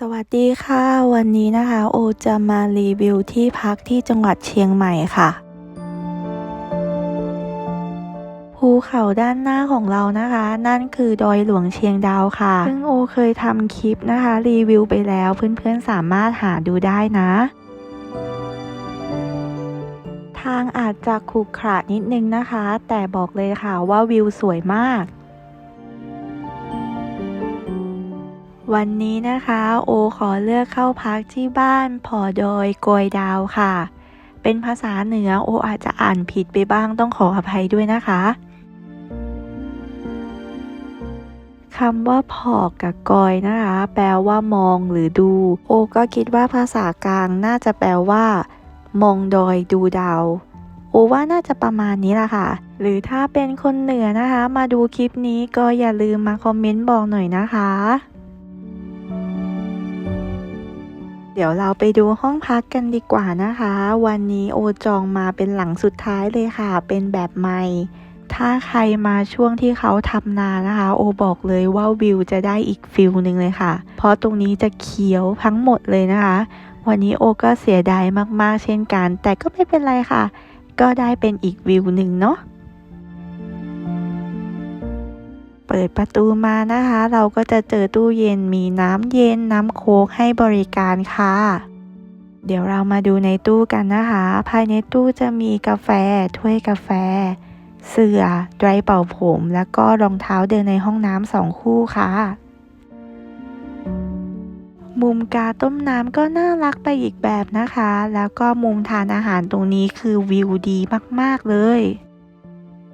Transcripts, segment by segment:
สวัสดีค่ะ วันนี้นะคะ โอจะมารีวิวที่พักที่จังหวัดเชียงใหม่ค่ะ ภูเขาด้านหน้าของเรานะคะ นั่นคือดอยหลวงเชียงดาวค่ะ ซึ่งโอเคยทำคลิปนะคะ รีวิวไปแล้วเพื่อนๆสามารถหาดูได้นะ ทางอาจจะขรุขระนิดนึงนะคะ แต่บอกเลยค่ะว่าวิวสวยมาก วันนี้นะคะ โอขอเลือกเข้าพักที่บ้านพอดอยโกยดาวค่ะ เป็นภาษาเหนือโออาจจะอ่านผิดไปบ้างต้องขออภัยด้วยนะคะคำว่าพอกกับกอยนะคะ แปลว่ามองหรือดู โอก็คิดว่าภาษากลางน่าจะแปลว่า มองดอยดูดาว โอว่าน่าจะประมาณนี้ละค่ะ หรือถ้าเป็นคนเหนือนะคะ มาดูคลิปนี้ก็อย่าลืมมาคอมเมนต์บอกหน่อยนะคะ เดี๋ยวเราไปดูห้องพักกันดีกว่านะคะ วันนี้โอจองมาเป็นหลังสุดท้ายเลยค่ะ เป็นแบบใหม่ ถ้าใครมาช่วงที่เขาทำนานะคะ โอบอกเลยว่าวิวจะได้อีกฟิลหนึ่งเลยค่ะ เพราะตรงนี้จะเขียวทั้งหมดเลยนะคะ วันนี้โอก็เสียดายมากๆ เช่นกัน แต่ก็ไม่เป็นไรค่ะ ก็ได้เป็นอีกวิวหนึ่งเนาะ ปิดประตูมานะคะ เราก็จะเจอตู้เย็นมีน้ำเย็นน้ำโค้กให้บริการค่ะ เดี๋ยวเรามาดูในตู้กันนะคะ ภายในตู้จะมีกาแฟ ถ้วยกาแฟ เสื่อไดร์เป่าผม แล้วก็รองเท้าเดินในห้องน้ำสองคู่ค่ะ มุมกาต้มน้ำก็น่ารักไปอีกแบบนะคะ แล้วก็มุมทานอาหารตรงนี้คือวิวดีมากๆเลย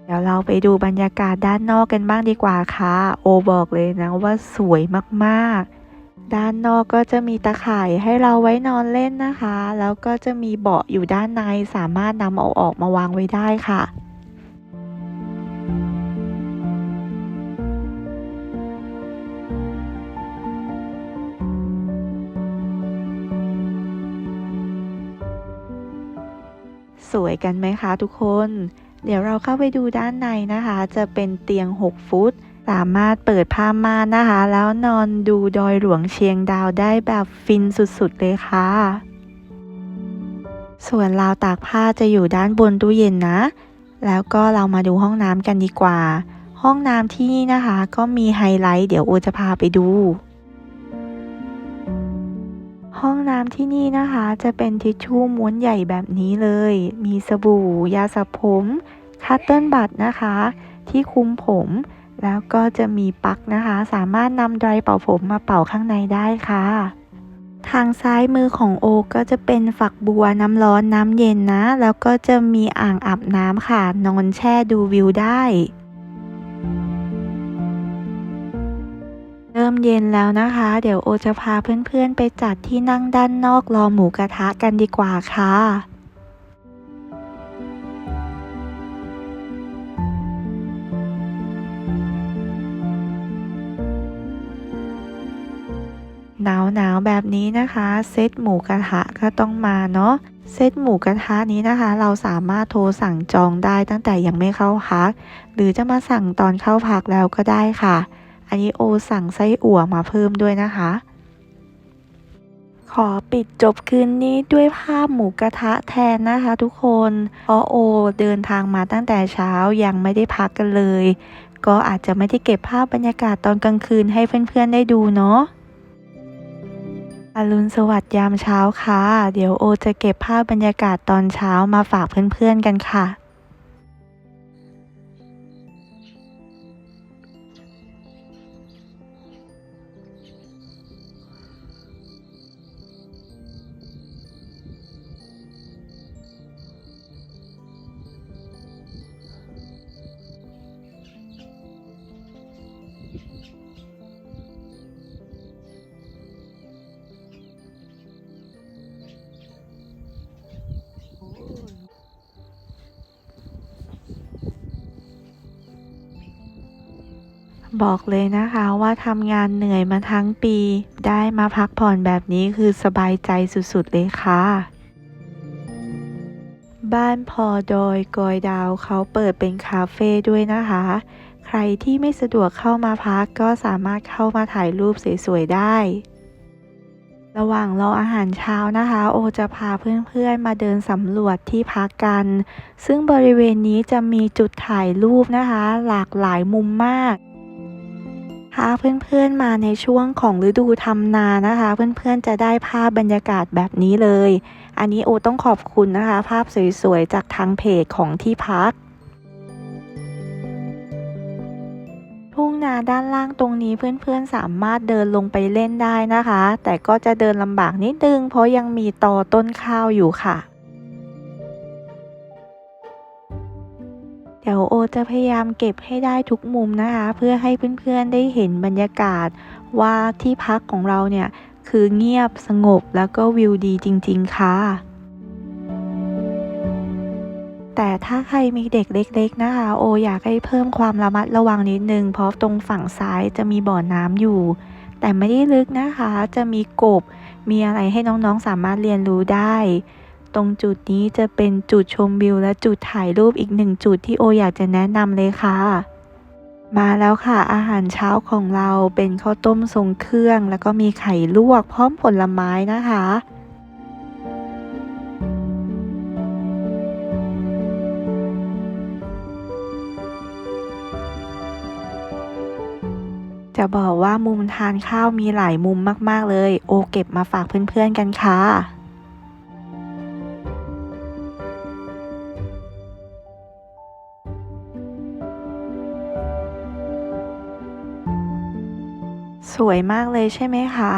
เดี๋ยวเราไปดูบรรยากาศด้านนอกกันบ้างดีกว่าค่ะ โอบอกเลยนะว่าสวยมากๆ ด้านนอกก็จะมีตะข่ายให้เราไว้นอนเล่นนะคะ แล้วก็จะมีเบาะอยู่ด้านในสามารถนำเอาออกมาวางไว้ได้ค่ะสวยกันไหมคะทุกคน เดี๋ยวเราเข้าไปดูด้านในนะคะ จะเป็นเตียง 6 ฟุต สามารถเปิดผ้าม่านนะคะ แล้วนอนดูดอยหลวงเชียงดาวได้แบบฟินสุดๆเลยค่ะ ส่วนราวตากผ้าจะอยู่ด้านบนตู้เย็นนะ แล้วก็เรามาดูห้องน้ำกันดีกว่า ห้องน้ำที่นี่นะคะ ก็มีไฮไลท์เดี๋ยวโอจะพาไปดู ห้องน้ำที่นี่นะคะ จะเป็นทิชชู่ม้วนใหญ่แบบนี้เลย มีสบู่ ยาสระผมคัตเติ้ลบัตนะคะ ที่คุมผม แล้วก็จะมีปลั๊กนะคะ สามารถนำไดร์เป่าผมมาเป่าข้างในได้ค่ะ ทางซ้ายมือของโอก็จะเป็นฝักบัวน้ำร้อนน้ำเย็นนะ แล้วก็จะมีอ่างอาบน้ำค่ะ นอนแช่ดูวิวได้ มเย็นแล้วนะคะ เดี๋ยวโอจะพาเพื่อนๆไปจัดที่นั่งด้านนอกรอหมูกระทะกันดีกว่าค่ะหนาวหนาวๆแบบนี้นะคะ เซตหมูกระทะก็ต้องมาเนาะเซตหมูกระทะนี้นะคะ เราสามารถโทรสั่งจองได้ตั้งแต่ยังไม่เข้าพัก หรือจะมาสั่งตอนเข้าพักแล้วก็ได้ค่ะ อันนี้โอสั่งไส้อั่วมาเพิ่มด้วยนะคะ ขอปิดจบคืนนี้ด้วยภาพหมูกระทะแทนนะคะทุกคน เพราะโอเดินทางมาตั้งแต่เช้ายังไม่ได้พักกันเลย ก็อาจจะไม่ได้เก็บภาพบรรยากาศตอนกลางคืนให้เพื่อนๆได้ดูเนาะอรุณสวัสดิ์ยามเช้าค่ะ เดี๋ยวโอจะเก็บภาพบรรยากาศตอนเช้ามาฝากเพื่อนๆกันค่ะ บอกเลยนะคะว่าทำงานเหนื่อยมาทั้งปี ได้มาพักผ่อนแบบนี้คือสบายใจสุดๆเลยค่ะ บ้านพอโดยกอยดาวเขาเปิดเป็นคาเฟ่ด้วยนะคะ ใครที่ไม่สะดวกเข้ามาพักก็สามารถเข้ามาถ่ายรูปสวยๆได้ ระหว่างรออาหารเช้านะคะ โอจะพาเพื่อนๆมาเดินสำรวจที่พักกัน ซึ่งบริเวณนี้จะมีจุดถ่ายรูปนะคะ หลากหลายมุมมาก ถ้าเพื่อนๆมาในช่วงของฤดูทำนานะคะ เพื่อนๆจะได้ภาพบรรยากาศแบบนี้เลย อันนี้โอต้องขอบคุณนะคะ ภาพสวยๆ จากทางเพจของที่พัก ทุ่งนาด้านล่างตรงนี้เพื่อนๆสามารถเดินลงไปเล่นได้นะคะ แต่ก็จะเดินลำบากนิดนึงเพราะยังมีตอต้นข้าวอยู่ค่ะ จะพยายามเก็บให้ได้ทุกมุมนะคะ เพื่อให้เพื่อนๆได้เห็นบรรยากาศว่าที่พักของเราเนี่ยคือเงียบสงบแล้วก็วิวดีจริง ๆ ค่ะ แต่ถ้าใครมีเด็กเล็ก ๆ นะคะ โออยากให้เพิ่มความระมัดระวังนิดนึง เพราะตรงฝั่งซ้ายจะมีบ่อน้ำอยู่ แต่ไม่ได้ลึกนะคะ จะมีกบ มีอะไรให้น้องๆสามารถเรียนรู้ได้ ตรงจุดนี้จะเป็นจุดชมวิวและจุดถ่ายรูปอีกหนึ่งจุดที่โออยากจะแนะนำเลยค่ะ มาแล้วค่ะอาหารเช้าของเราเป็นข้าวต้มทรงเครื่อง แล้วก็มีไข่ลวกพร้อมผลไม้นะคะจะบอกว่ามุมทานข้าวมีหลายมุมมาก ๆ เลย โอเก็บมาฝากเพื่อน ๆ กันค่ะ สวยมากเลยใช่ไหมคะ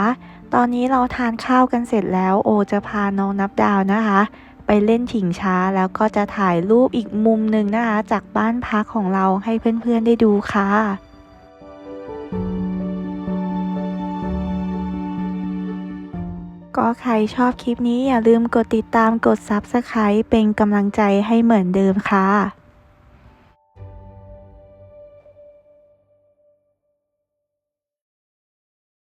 ตอนนี้เราทานข้าวกันเสร็จแล้วโอจะพาน้องนับดาวนะคะ ไปเล่นถิงช้าแล้วก็จะถ่ายรูปอีกมุมหนึ่งนะคะ จากบ้านพักของเราให้เพื่อนๆได้ดูค่ะก็ใครชอบคลิปนี้อย่าลืมกดติดตามกด Subscribe เป็นกำลังใจให้เหมือนเดิมค่ะ